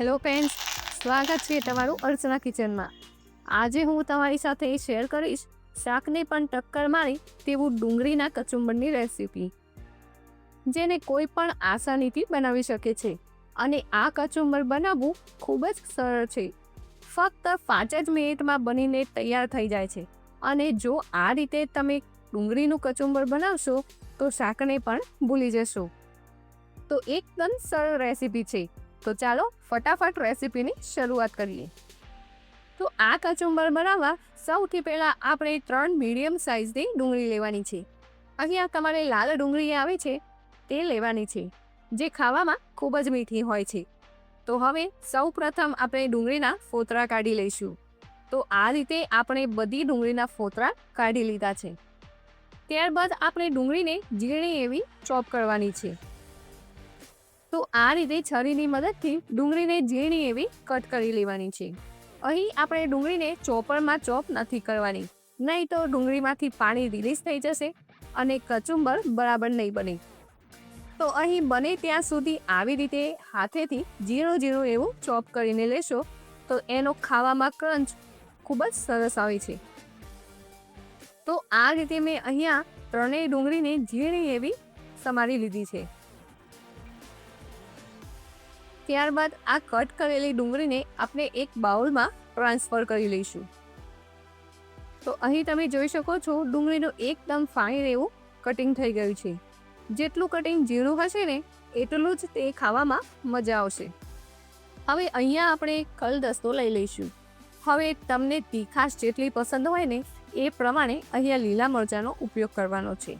Hello friends, સ્વાગત છે તમારું અર્ચના કિચનમાં. આજે હું તમારી સાથે શેર કરીશ શાકને પણ ટક્કર મારી તેવું ડુંગળીના કચુંબરની રેસીપી, જેને કોઈ પણ આસાનીથી બનાવી શકે છે. અને આ કચુંબર બનાવવું ખૂબ જ સરળ છે. ફક્ત પાંચ જ મિનિટમાં બનીને તૈયાર થઈ જાય છે. અને જો આ રીતે તમે ડુંગળીનું કચુંબર બનાવશો, તો શાકને પણ ભૂલી જશો. તો એકદમ સરળ રેસીપી છે. તો ચાલો ફટાફટ રેસીપીની શરૂઆત કરીએ. તો આ કચુંબર બનાવવા સૌથી પહેલાં આપણે ત્રણ મીડિયમ સાઇઝની ડુંગળી લેવાની છે. અહીંયા તમારે લાલ ડુંગળી આવે છે તે લેવાની છે, જે ખાવામાં ખૂબ જ મીઠી હોય છે. તો હવે સૌ પ્રથમ આપણે ડુંગળીના ફોતરા કાઢી લઈશું. તો આ રીતે આપણે બધી ડુંગળીના ફોતરા કાઢી લીધા છે. ત્યારબાદ આપણે ડુંગળીને ઝીણી એવી ચોપ કરવાની છે. તો આ રીતે છરીની મદદથી ડુંગળીને ઝીણી એવી કટ કરી લેવાની છે. અહીં આપણે ડુંગળીને ચોપરમાં ચોપ નથી કરવાની, નહીં તો ડુંગળીમાંથી પાણી રિલીઝ થઈ જશે અને કચુંબર બરાબર નહીં બને. તો અહીં બને ત્યાં સુધી આવી રીતે હાથેથી ઝીણું ઝીણું એવું ચોપ કરીને લેશો, તો એનો ખાવામાં ક્રંચ ખૂબ જ સરસ આવે છે. તો આ રીતે મેં અહીંયા ત્રણેય ડુંગળીને ઝીણી એવી સમારી લીધી છે. ત્યારબાદ આ કટ કરેલી ડુંગળીને આપણે એક બાઉલમાં ટ્રાન્સફર કરી લઈશું. તો અહીં તમે જોઈ શકો છો ડુંગળીનું એકદમ ફાઇન એવું કટિંગ થઈ ગયું છે. જેટલું કટિંગ ઝીણું હશે ને એટલું જ તે ખાવામાં મજા આવશે. હવે અહીંયા આપણે કલદસ્તો લઈ લઈશું. હવે તમને તીખાશ જેટલી પસંદ હોય ને એ પ્રમાણે અહીંયા લીલા મરચાંનો ઉપયોગ કરવાનો છે.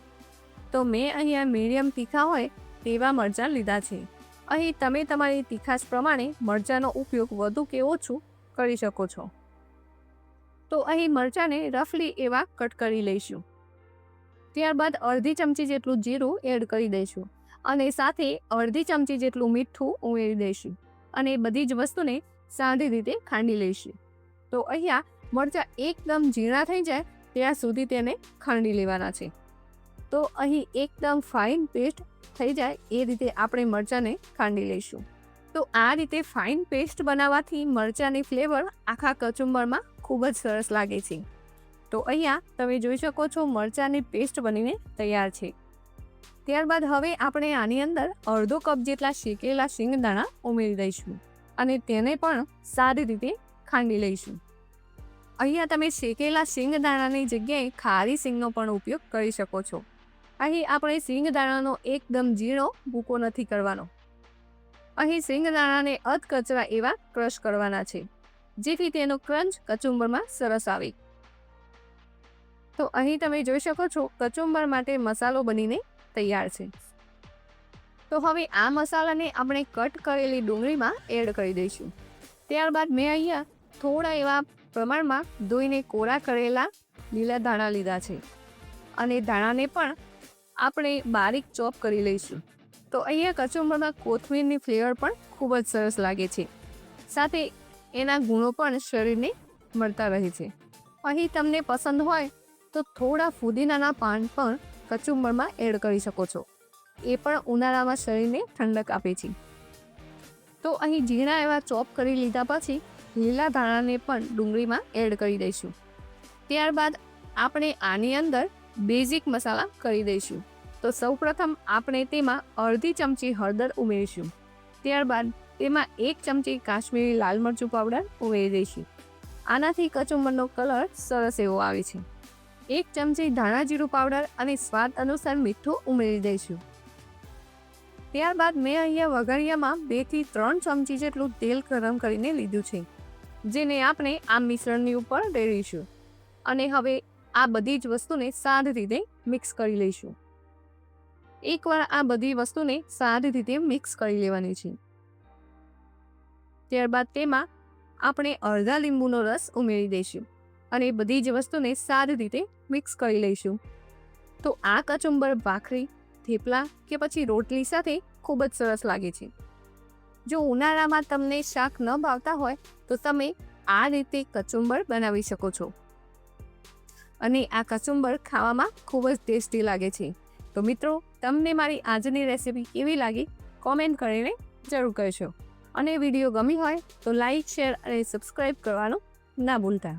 તો મેં અહીંયા મીડિયમ તીખા હોય તેવા મરચાં લીધા છે. અહીં તમે તમારી તીખાશ પ્રમાણે મરચાંનો ઉપયોગ વધુ કે ઓછું કરી શકો છો. તો અહીં મરચાંને રફલી એવા કટ કરી લઈશું. ત્યારબાદ અડધી ચમચી જેટલું જીરું એડ કરી દઈશું અને સાથે અડધી ચમચી જેટલું મીઠું ઉમેરી દઈશું અને બધી જ વસ્તુને સાદી રીતે ખાંડી લઈશું. તો અહીંયા મરચાં એકદમ ઝીણા થઈ જાય ત્યાં સુધી તેને ખાંડી લેવાના છે. તો અહીં એકદમ ફાઇન પેસ્ટ થઈ જાય એ રીતે આપણે મરચાંને ખાંડી લઈશું. તો આ રીતે ફાઇન પેસ્ટ બનાવવાથી મરચાંની ફ્લેવર આખા કચુંબરમાં ખૂબ જ સરસ લાગે છે. તો અહીંયા તમે જોઈ શકો છો મરચાંની પેસ્ટ બનીને તૈયાર છે. ત્યારબાદ હવે આપણે આની અંદર અડધો કપ જેટલા શેકેલા શિંગદાણા ઉમેરી દઈશું અને તેને પણ સારી રીતે ખાંડી લઈશું. અહીંયા તમે શેકેલા શિંગદાણાની જગ્યાએ ખારી સિંગનો પણ ઉપયોગ કરી શકો છો. અહીં આપણે સિંગદાણાનો એકદમ ઝીણો ભૂકો નથી કરવાનો. અહીં સિંગદાણાને અધકચરા એવા ક્રશ કરવાના છે, જેથી તેનો ક્રંચ કચુંબરમાં સરસ આવે. તો અહીં તમે જોઈ શકો છો, કચુંબર માટે મસાલો બનીને તૈયાર છે. તો હવે આ મસાલાને આપણે કટ કરેલી ડુંગળીમાં એડ કરી દઈશું. ત્યારબાદ મેં અહીંયા થોડા એવા પ્રમાણમાં ધોઈને કોરા કરેલા લીલા ધાણા લીધા છે. અને ધાણાને પણ આપણે બારીક ચોપ કરી લઈશું. તો અહીંયા કચુંબરમાં કોથમીરની ફ્લેવર પણ ખૂબ જ સરસ લાગે છે. સાથે એના ગુણો પણ શરીરને મળતા રહે છે. અહીં તમને પસંદ હોય તો થોડા ફુદીનાના પાન પણ કચુંબરમાં એડ કરી શકો છો. એ પણ ઉનાળામાં શરીરને ઠંડક આપે છે. તો અહીં ઝીણા એવા ચોપ કરી લીધા પછી લીલા ધાણાને પણ ડુંગળીમાં એડ કરી દઈશું. ત્યારબાદ આપણે આની અંદર બેઝિક મસાલા કરી દઈશું. તો સૌપ્રથમ આપણે તેમાં અડધી ચમચી હળદર ઉમેરીશું. ત્યારબાદ તેમાં એક ચમચી કાશ્મીરી લાલ મરચું પાવડર ઉમેરી દઈશું. આનાથી કચુંબરનો કલર સરસ એવો આવે છે. એક ચમચી ધાણા જીરું પાવડર અને સ્વાદ અનુસાર મીઠું ઉમેરી દઈશું. ત્યારબાદ મેં અહીંયા વઘારિયામાં બેથી ત્રણ ચમચી જેટલું તેલ ગરમ કરીને લીધું છે, જેને આપણે આ મિશ્રણની ઉપર રેડીશું. અને હવે આ બધી જ વસ્તુને સારી રીતે મિક્સ કરી લઈશું. એકવાર આ બધી વસ્તુને સારી રીતે મિક્સ કરી લેવાની છે. ત્યારબાદ તેમાં આપણે અડધા લીંબુનો રસ ઉમેરી દઈશું અને બધી જ વસ્તુને સારી રીતે મિક્સ કરી લઈશું. તો આ કચુંબર, ભાખરી, થેપલા કે પછી રોટલી સાથે ખૂબ જ સરસ લાગે છે. જો ઉનાળામાં તમને શાક ન ભાવતા હોય, તો તમે આ રીતે કચુંબર બનાવી શકો છો. અને આ કચુંબર ખાવામાં ખૂબ જ ટેસ્ટી લાગે છે. તો મિત્રો તમને મારી આજની રેસીપી કેવી લાગી કોમેન્ટ કરીને જરૂર કહેશો અને વીડિયો ગમી હોય તો લાઈક, શેર અને સબસ્ક્રાઈબ કરવાનું ના ભૂલતા.